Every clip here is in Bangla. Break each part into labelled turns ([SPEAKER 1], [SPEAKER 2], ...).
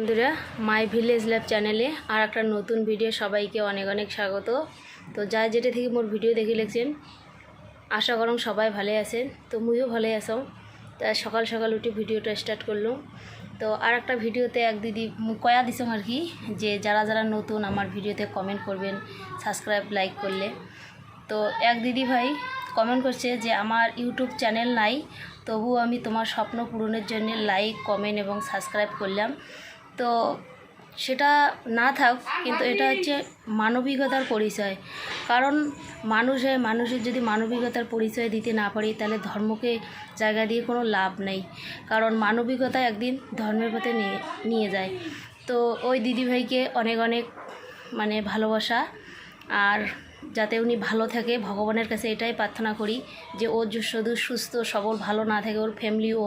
[SPEAKER 1] বন্ধুরা, মাই ভিলেজ ল্যাব চ্যানেলে আর একটা নতুন ভিডিও সবাইকে অনেক অনেক স্বাগত। তো যা যেটা থেকে মোর ভিডিও দেখে লেগছেন, আশা করম সবাই ভালো আছেন। তো মুইও ভালো আসাম তা সকাল সকাল উঠে ভিডিওটা স্টার্ট করলাম। তো আর একটা ভিডিওতে এক দিদি কয়া দিছাম আর কি, যে যারা যারা নতুন আমার ভিডিওতে কমেন্ট করবেন সাবস্ক্রাইব লাইক করলে। তো এক দিদি ভাই কমেন্ট করছে যে, আমার ইউটিউব চ্যানেল নাই তবু আমি তোমার স্বপ্ন পূরণের জন্য লাইক কমেন্ট এবং সাবস্ক্রাইব করলাম। তো সেটা না থাক, কিন্তু এটা হচ্ছে মানবিকতার পরিচয়। কারণ মানুষ, মানুষের যদি মানবিকতার পরিচয় দিতে না পারি, তাহলে ধর্মকে জায়গা দিয়ে কোনো লাভ নেই। কারণ মানবিকতা একদিন ধর্মের পথে নিয়ে নিয়ে যায়। তো ওই দিদিভাইকে অনেক অনেক মানে ভালোবাসা আর যাতে উনি ভালো থাকে, ভগবানের কাছে এটাই প্রার্থনা করি যে ও শুধু সুস্থ, সবল, ভালো না থাকে, ওর ফ্যামিলিও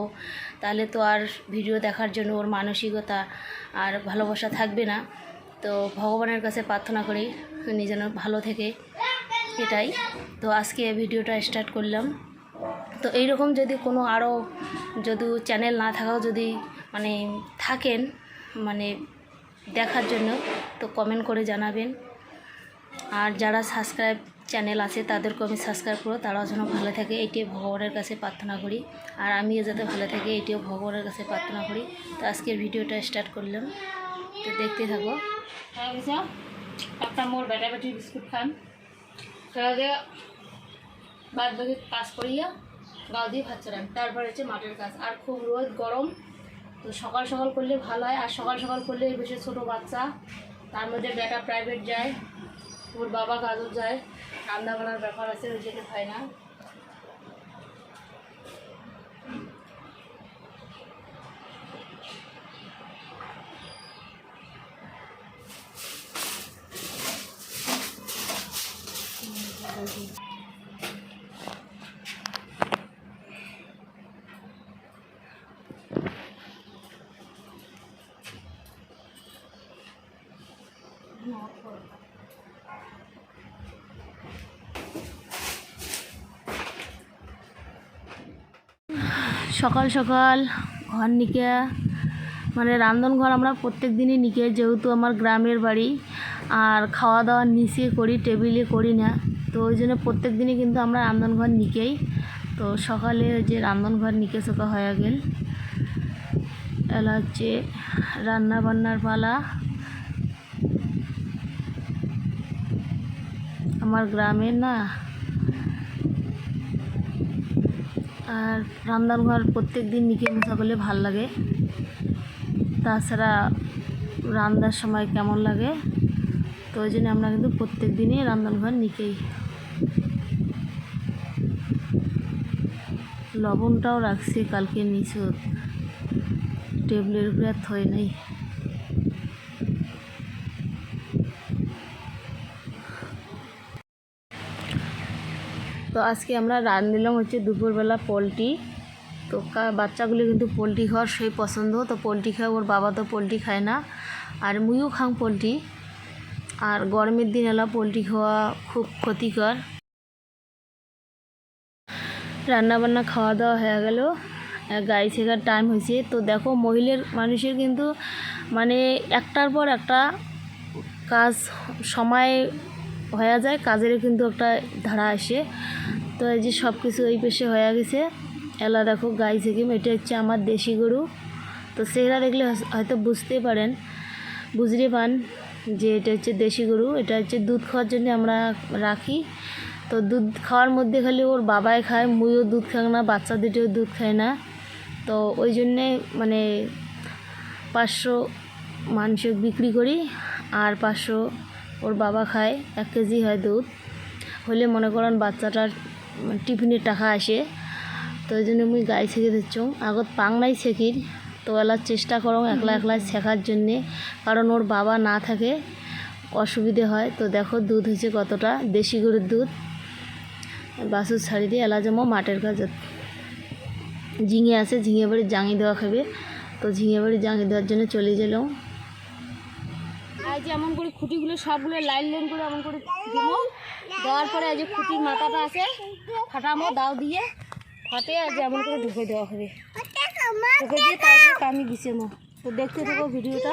[SPEAKER 1] তাহলে তো আর ভিডিও দেখার জন্য ওর মানসিকতা আর ভালোবাসা থাকবে না। তো ভগবানের কাছে প্রার্থনা করি উনি যেন ভালো থেকে এটাই। তো আজকে ভিডিওটা স্টার্ট করলাম। তো এইরকম যদি কোনো আরও যদি চ্যানেল না থাকাও যদি মানে থাকেন মানে দেখার জন্য, তো কমেন্ট করে জানাবেন। আর যারা সাবস্ক্রাইব চ্যানেল আছে, তাদেরকেও আমি সাবস্ক্রাইব করো তারাও যেন ভালো থাকে, এটিও ভগবানের কাছে প্রার্থনা করি। আর আমিও যাতে ভালো থাকি, এটিও ভগবানের কাছে প্রার্থনা করি। তো আজকের ভিডিওটা স্টার্ট করলাম। তো দেখতে থাকো। একটা মোর বেটা বেটি বিস্কুট খান। বাদ বাকি কাজ করিয়া গাও দিয়ে ভাত চালান। তারপর হচ্ছে মাঠের কাজ। আর খুব রোদ, গরম। তো সকাল সকাল করলে ভালো হয়। আর সকাল সকাল করলে বেশি ছোটো বাচ্চা, তার মধ্যে বেটা প্রাইভেট যায়। ওর বাবা কাজও যায়। রান্না করার ব্যাপার আছে ওই যেতে হয় না। সকাল সকাল ঘর নিকে মানে রান্ধনঘর আমরা প্রত্যেক দিনই নিকে, যেহেতু আমার গ্রামের বাড়ি, আর খাওয়া দাওয়া নিচে করি, টেবিলে করি না, তো ওই জন্য প্রত্যেক দিনই কিন্তু আমরা রান্ধনঘর নিকেই। তো সকালে যে রান্ধনঘর নিকে চোখা হয়ে গেল। এলা হচ্ছে রান্না বান্নার পালা। আমার গ্রামের না আর রান্নাঘর প্রত্যেক দিন নিকে মোছা করলে ভালো লাগে। তাছাড়া রান্নার সময় কেমন লাগে? তো ওই জন্য আমরা কিন্তু প্রত্যেক দিনই রান্নাঘর নিকেই লবণটাও রাখছি, কালকে নিচু টেবিলের উপরে আর থই নাই। তো আজকে আমরা রাঁধলাম হচ্ছে দুপুরবেলা পোলট্রি। তো বাচ্চাগুলো কিন্তু পোলট্রি খাওয়ার সেই পছন্দ। তো পোলট্রি খায় ওর বাবা তো পোলট্রি খায় না। আর মুইও খাং পোলট্রি। আর গরমের দিন এলা পোলট্রি খাওয়া খুব ক্ষতিকর। রান্না বান্না খাওয়া দাওয়া হয়ে গেল। গাড়ি শেখার টাইম হয়েছে। তো দেখো, মহিলার মানুষের কিন্তু মানে একটার পর একটা কাজ, সময় হয়ে যায়, কাজেরও কিন্তু একটা ধারা আসে। তো এই যে সব কিছু এই পেশে হয়ে গেছে। এলা দেখো, গাই থেকে এটা হচ্ছে আমার দেশি গরু। তো সেটা দেখলে হয়তো বুঝতে পারেন, বুঝতে পান যে এটা হচ্ছে দেশি গরু। এটা হচ্ছে দুধ খাওয়ার জন্য আমরা রাখি। তো দুধ খাওয়ার মধ্যে খালি ওর বাবাই খায়, মুইও দুধ খাই না বাচ্চা দুটোও দুধ খায় না। তো ওই জন্যে মানে পাঁচশো মাংস বিক্রি করি, আর পাঁচশো ওর বাবা খায়, এক কেজি হয় দুধ। হলে মনে করেন বাচ্চাটার টিফিনের টাকা আসে। তো ওই জন্য মুই গাই ছেঁকে দিচ্ছ আগত পাংনাই ছেঁকির। তো এলার চেষ্টা করো একলা একলা শেখার জন্যে। কারণ ওর বাবা না থাকে, অসুবিধে হয়। তো দেখো দুধ হয়েছে কতটা? দেশি গরুর দুধ। বাসুর ছাড়ি দিয়ে এলা জমো মাঠের কাজে ঝিঙে আছে, ঝিঙে বাড়ি জাঙি দেওয়া খাবে। তো ঝিঙে বাড়ি জাঙি দেওয়ার জন্য চলে গেলাম। আর এমন করে খুঁটিগুলো, সবগুলো লাইন লাইন করে এমন করে দিব। দেওয়ার পরে এই যে খুঁটির মাথাটা আছে ফাটামো দাও দিয়ে। ফাটে আর এমন করে ঢুকে দেওয়া হবে। ঢুকে দিয়ে তারপরে কামি মো তো দেখতে থাকো ভিডিওটা।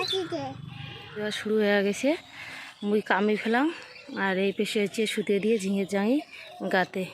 [SPEAKER 1] এবার শুরু হয়ে গেছে। মুই কামি ফেলাম, আর এই পেশে হচ্ছে শুতে দিয়ে ঝিঙে জাঙি গাতে।